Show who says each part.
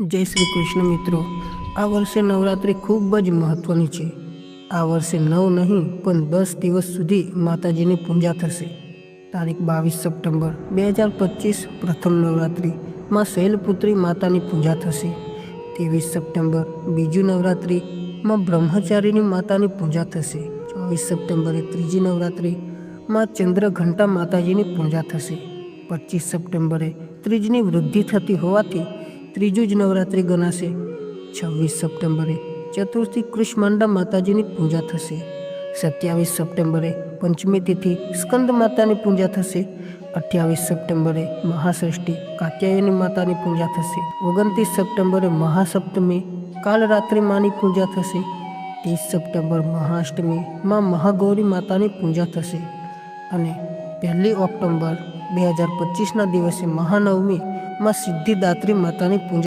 Speaker 1: જય શ્રી કૃષ્ણ મિત્રો. આ વર્ષે નવરાત્રિ ખૂબ જ મહત્વની છે. આ વર્ષે નવ નહીં, પણ દસ દિવસ સુધી માતાજીની પૂજા થશે. તારીખ બાવીસ સપ્ટેમ્બર, બે હજાર પચીસ પ્રથમ નવરાત્રિમાં શૈલપુત્રી માતાની પૂજા થશે. ત્રેવીસ સપ્ટેમ્બર, બીજું નવરાત્રિમાં બ્રહ્મચારીની માતાની પૂજા થશે. ચોવીસ સપ્ટેમ્બરે ત્રીજી નવરાત્રિમાં ચંદ્રઘંટા માતાજીની પૂજા થશે. પચીસ સપ્ટેમ્બરે ત્રીજની વૃદ્ધિ થતી હોવાથી ત્રીજું જ નવરાત્રિ ગણાશે. છવ્વીસ સપ્ટેમ્બરે ચતુર્થી કૃષ્માંડા માતાજીની પૂજા થશે. સત્યાવીસ સપ્ટેમ્બરે પંચમી તિથિ સ્કંદ માતાની પૂજા થશે. અઠ્યાવીસ સપ્ટેમ્બરે મહાષષ્ઠી કાત્યાયની માતાની પૂજા થશે. ઓગણત્રીસ સપ્ટેમ્બરે મહાસપ્તમી કાલરાત્રિ માની પૂજા થશે. ત્રીસ સપ્ટેમ્બર મહાષ્ટમી માં મહાગૌરી માતાની પૂજા થશે. અને પહેલી ઓક્ટોબર બે હજાર પચીસના દિવસે મહાનવમી માં સિદ્ધિદાત્રી માતાની પૂજા